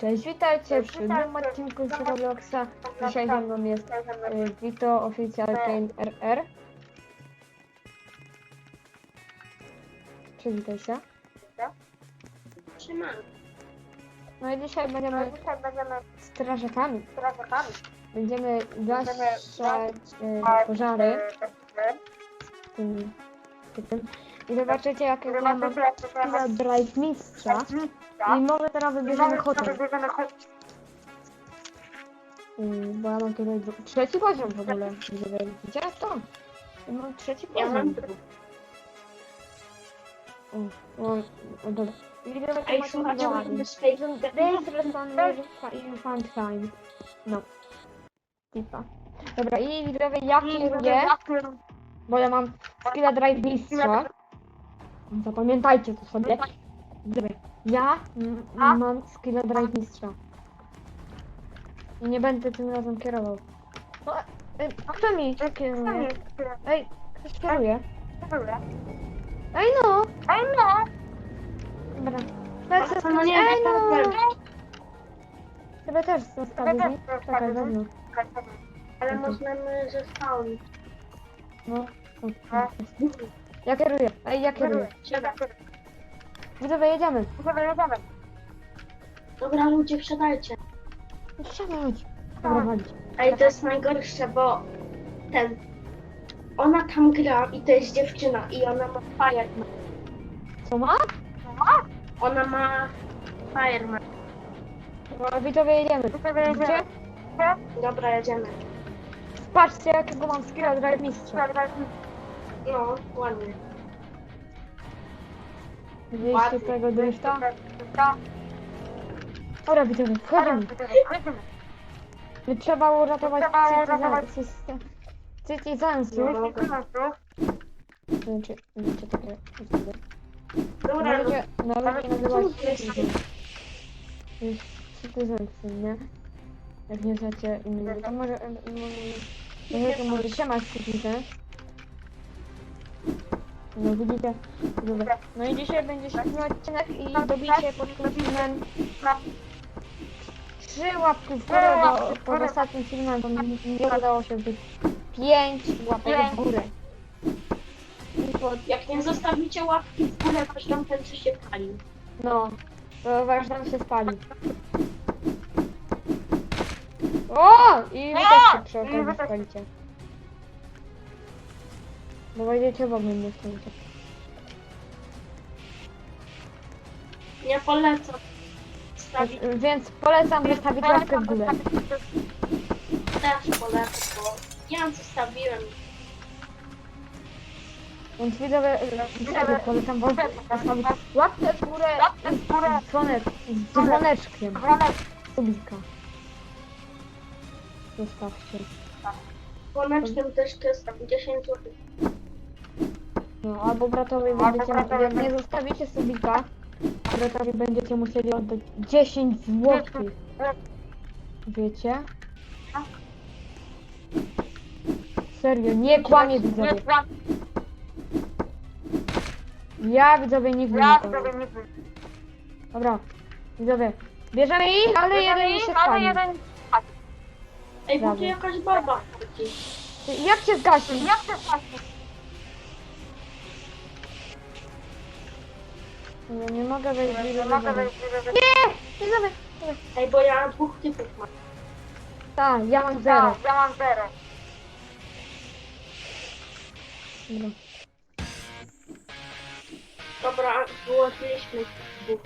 Cześć, witajcie w siódmym odcinku z Robloxa. Dzisiaj ze mną jest y, Vito Official Kane RR. Przywitaj się. Trzymamy. No i dzisiaj będziemy Dzisiaj będziemy strażakami. strażakami. Będziemy gaszać y, pożary w tym. I zobaczycie jakiego ja mam skilla drive mistrza. I może teraz wybierzemy hotel. Y, Bo ja mam tutaj trzeci poziom w ogóle. Widzicie to? Ja mam trzeci Ja mam poziom. O, o, o, dobra. Ej, słuchajcie, musimy spędzić fun time. No. Tipa. Dobra, i widzowie, ja kieruję, bo ja mam skilla drive mistrza. Zapamiętajcie to sobie. Widzowie, ja mm, mam skilla drive mistrza. I nie będę tym razem kierował. O, ej, a kto mi kieruje? Ej, ktoś kieruje? Ej no! Ej no! Dobra. Lecę No nie, Ej no! Ciebie też zostawić, nie? Czekaj, ze mną. Ale możemy zespałnić. No. Ja kieruję. Ej, ja kieruję. Siadaj. Widzowie, jedziemy. Dobra, ludzie, wsiadajcie. Dobra, walić. Ej, to jest najgorsze, bo ten... Ona tam gra i to jest dziewczyna i ona ma fireman. Co ma? Ona ma fireman. Dobra, widzowie, jedziemy. Widzicie? Dobra, jedziemy. Patrzcie, jakiego mam skilla drive mistrza. No, ładnie. Widzieliście tego drifta? Dobra, widzowie, wchodzimy. Trzeba uratować Citizen- Citizensów. Nie mogę. Czy, czy takie. Dobra, Możecie nawet nie nazywać Co to jest? Citizen. To jest Citizensy, nie? Jak nie znacie innego, to może... może- to może się ma Citizen. No widzicie? Dobra. No i dzisiaj będzie siódmy odcinek i dobicie pod filmem trzy łapki w górę, bo pod ostatnim filmem to mi nie udało się być pięć łapek w górę. Jak nie zostawicie łapki w górę, to tam ten, co się palił. No, to wasz dom się spali. O! I wy też się przy okazji spalicie. Bo wejdziecie w ogień, nie stoicie. Nie polecam. Stawić Więc polecam wystawić łapkę w górę. też polecam, bo ja zostawiłem. Więc widzowie, widzowie polecam wam wystawić łapkę w górę i dzwonek, z dzwoneczkiem. Subika. Zostawcie. Słonecznym też jest 10 zł. No, albo bratowi będziecie, jak nie zostawicie subika, bratowi będziecie musieli oddać 10 złotych. Wiecie? Serio, nie kłamie widzowie. Ja widzowie nigdy nie kłamię. Dobra, widzowie. Bierzemy ich, ale jeden mi się spali. Ej, bo tu jakaś baba chodzi. Ty, Jak się zgasi? Ja nie mogę wejść bliżej. Nie! Widzowie. Ej, bo ja dwóch typów mam. Tak, ja mam zero. ja mam zero. Dobra. Dobra, wyłączyliśmy dwóch.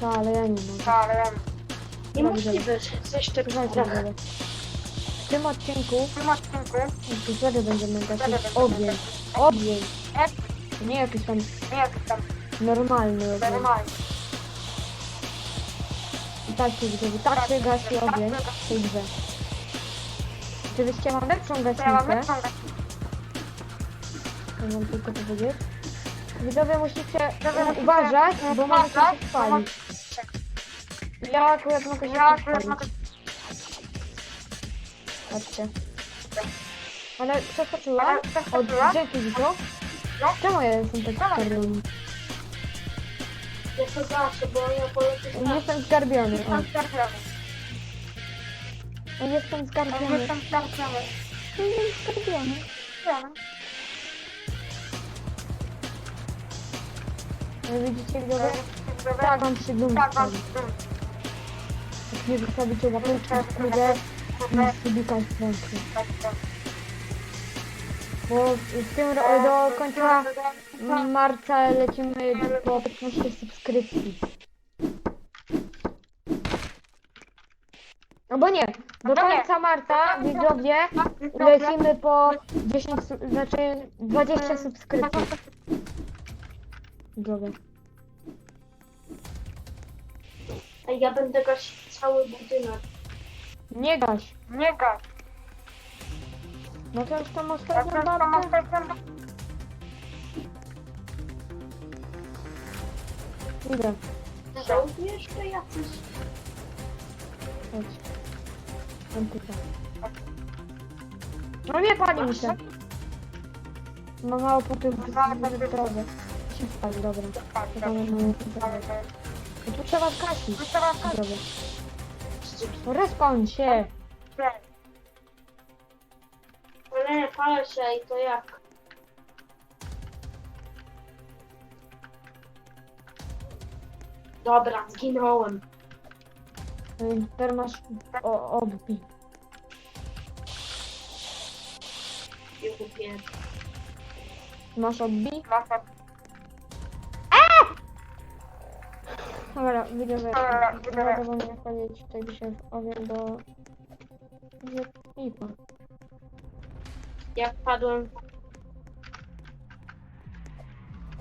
Tak, ale ja nie mogę. Ale ja Dobra, Niemożliwe, że coś tak Słuchajcie, widzowie. W tym odcinku epizodzie będziemy gasić ogień. Ogień. To Nie jakiś tam normalny ogień. I tak się widzowie, tak się gasi ogień w tej grze. Oczywiście mam lepszą gaśnicę. To mam tylko powiedzieć. Widzowie musicie uważać, bo możecie się spalić. Ja akurat mogę się spalić. Patrzcie. Ale przeskoczyłem. Od dzięki Wito. Czemu ja jestem tak czerwony? Ja to gaszę, bo ja polecę Nie Jestem zgarbiony. O. Ja Jestem zgarbiony. Jestem zgarbiony. Ale Widzicie, widzowie? Tak, mam przyglądać. Jak nie zostawicie łapeczki w górę, nie subika w ręce. Bo w tym ro- do końca marca lecimy po 15 subskrypcji. No bo nie, do końca marca widzowie lecimy po 10, su- znaczy 20 subskrypcji. Widzowie. Ej, ja będę gasić cały budynek. Nie gaś. Nie gaś. No to już tam ostatnią babkę. Idę. Żołnierz to jacyś. Chodź. Tam tutaj. No nie pali mi się. Ma mało punktów zdrowia. Się spali, dobra. To tam jest mało punktów zdrowia. No tu trzeba skasić. Zdrowie. No respawn się. Się i to jak? Dobra, zginąłem. Teraz masz o, odbij. I kupię. Masz odbij? Dobra, widzowie, Dobra, nie nie wchodzić tutaj dzisiaj w ogień, bo... Pipa. Jak padłem.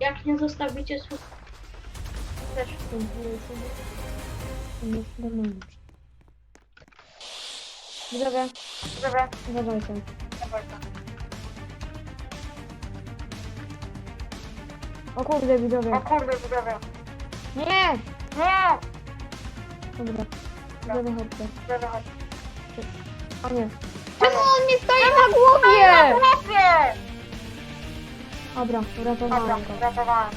Jak nie zostawicie słów. Też Widzowie, Dobra, uważajcie. O kurde, widzowie. o kurde, widzowie. Nie! Nie! Dobra. Widzowie, chodźcie. Dobra, chodź. O nie. On mi stoi na głowie? Nie! Dobra, Dobra, uratowałem go. uratowałem.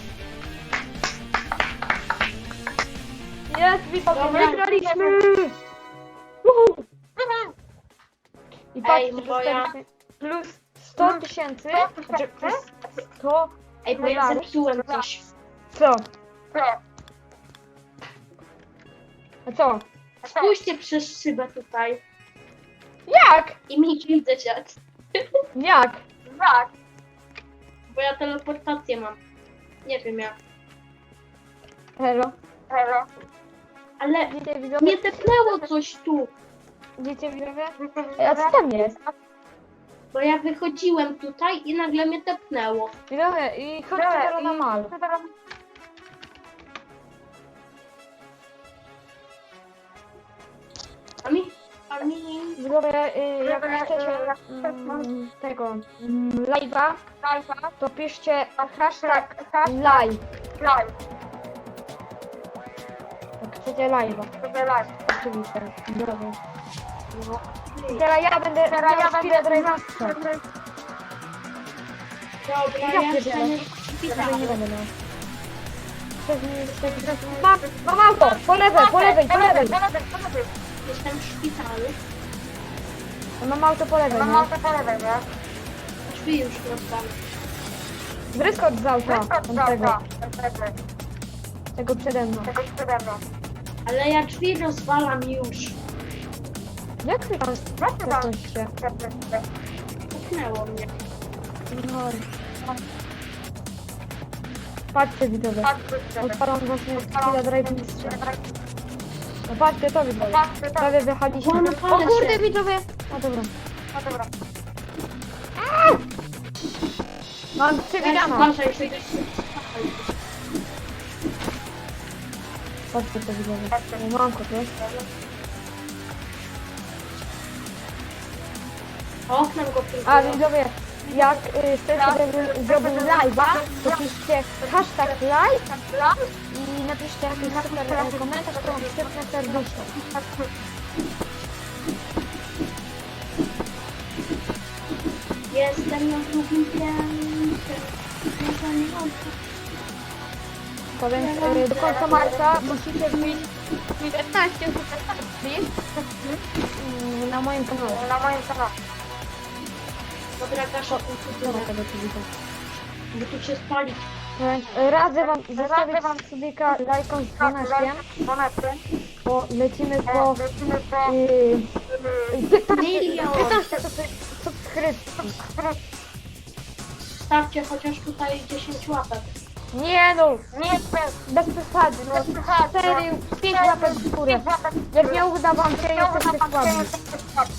Jest, widzowie, Dobra. wygraliśmy! Uhu. I Ej, patrzcie, bo ja- dostaliśmy plus 100 tysięcy, znaczy plus 100, Ej, bo ja zepsułem coś. co? Co? A co? Spójrzcie przez szybę tutaj. Jak? I mi widzę się. Jak? Jak? Bo ja teleportację mam. Nie wiem jak. Halo? Halo? Ale Widzicie widzowie? nie tepnęło coś tu. Widzicie widzowie? Ej, A co tam jest? Bo ja wychodziłem tutaj i nagle mnie tepnęło. Widzowie, i chodźcie teraz na mal. Mi... Widzowie, y, jak chcecie mm, tego mm, live'a, to piszcie hashtag live. Live. Jak chcecie live'a. Oczywiście. Widzowie. Teraz ja będę Teraz ja będę drive'owca. Dobra, Ja ja Prawie szpitalu. nie będę miał. Przez mnie jest taki czas. Mam, mam auto! Po lewej, po lewej, po lewej! Jestem w szpitalu. Mam auto po lewej, Mam no. auto po lewej, nie? Drzwi już rozdały. Wyskocz z auta, Wyskocz z auta. Tamtego. tego przede mną. Tego przede mną. Ale ja drzwi rozwalam już. Jak ty tam ty tam? coś się? Tepnęło mnie. No. Patrzcie widzowie. Patrzcie, Odpalam właśnie chwilę drive mistrza. No patrzcie to widzowie. Patrzcie, to. Prawie wychaliśmy. Łamy O palę kurde się. widzowie! No dobra. No dobra. Mam przewidziano. że jest szpital. Patrzcie to widzowie. Mam nie? Oknem go A widzowie, jak y, chcecie, żebym zrobił live'a, to piszcie hashtag live i napiszcie jakiś super e, komentarz, wam przypnę serduszko. Jestem na drugim piętrze. To więc y, do końca marca musicie wbić 15 subskrypcji mm, na moim kanale. Na moim kanale. Dobra, Gasza, Dobra, tego ci widzę. bo tu się spali. Radzę wam zostawić subika lajką z dzwoneczkiem, Monety. bo lecimy po Lecimy po... y, 15, Milion. 15 subsy- subskrypcji. Stawcie chociaż tutaj 10 łapek. Nie no, Nie bez... bez przesady, no Bez przesady, 4, 5 łapek w górę. Jak nie uda wam się, jesteście słabi.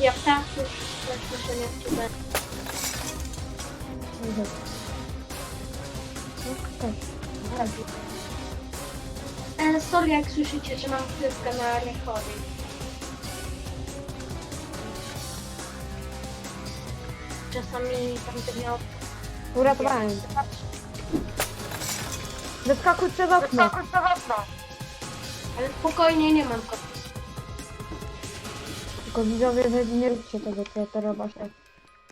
Ja tak już też muszę nie wczytać. Tak. E, sorry, jak słyszycie, że mam chwilkę na recording. Czasami tam to miał... Uratowałem. Wyskakuj przez okno. Ale spokojnie, nie mam go. Tylko widzowie, że nie róbcie tego, co ja teraz właśnie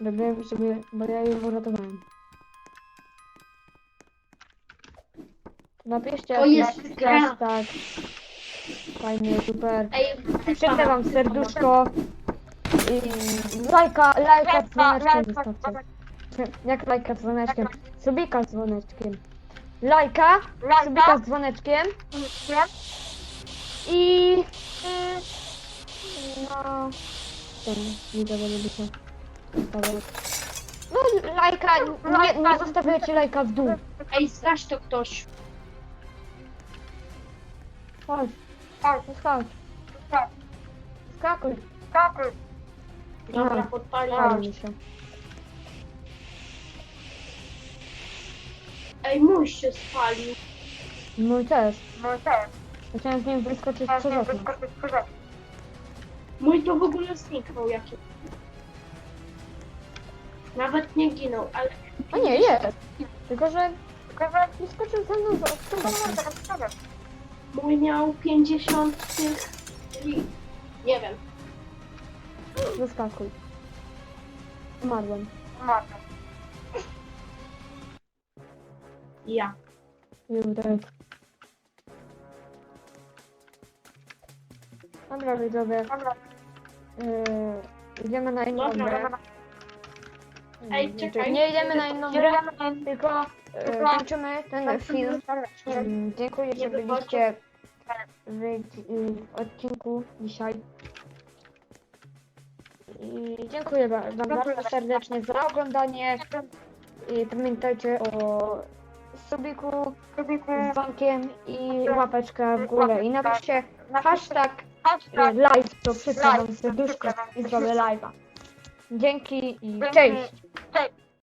robiłem, żeby, bo ja ją uratowałem. Napiszcie O, jest jakiś gra. hashtag. Fajnie, super. Ej, Przyjdę wam serduszko. I lajka, lajka z dzwoneczkiem wystarczy. Jak lajka z dzwoneczkiem? Subika z dzwoneczkiem. Lajka, subika z dzwoneczkiem. I... No... Ten, widzowie lubicie. Zostawiać. No lajka, nie, nie zostawiajcie lajka w dół. Ej, straż to ktoś. Chodź, chodź. Skakuj. Dobra, Aha. podpaliłam. Pali mi się. Ej, mój się spalił. Mój też. No też. Chciałem z nim wyskoczyć przez okno. wyskoczyć przez okno. Mój to w ogóle zniknął jaki. Nawet nie ginął, ale O nie, jest. Tylko, że Tylko, że... wyskoczył ze mną za No, przodem. mój miał 50 tych... Nie wiem. Wyskakuj. Umarłem. Marta. Ja. Jurek. Dobra widzowie, Dobra, yy, idziemy na inną Dobra, grę. dobra. Ej, Yy, czekaj. Nie idziemy na inną grę, tylko yy, kończymy ten film. Yy, dziękuję, że byliście w, yy, w odcinku dzisiaj. I dziękuję ba- wam bardzo serdecznie za oglądanie. I pamiętajcie o subiku, z dzwonkiem i łapeczka w górę. I napiszcie hashtag Hashtag live, to wszyscy wam serduszko i zrobię live'a. Dzięki i Dzięki. cześć!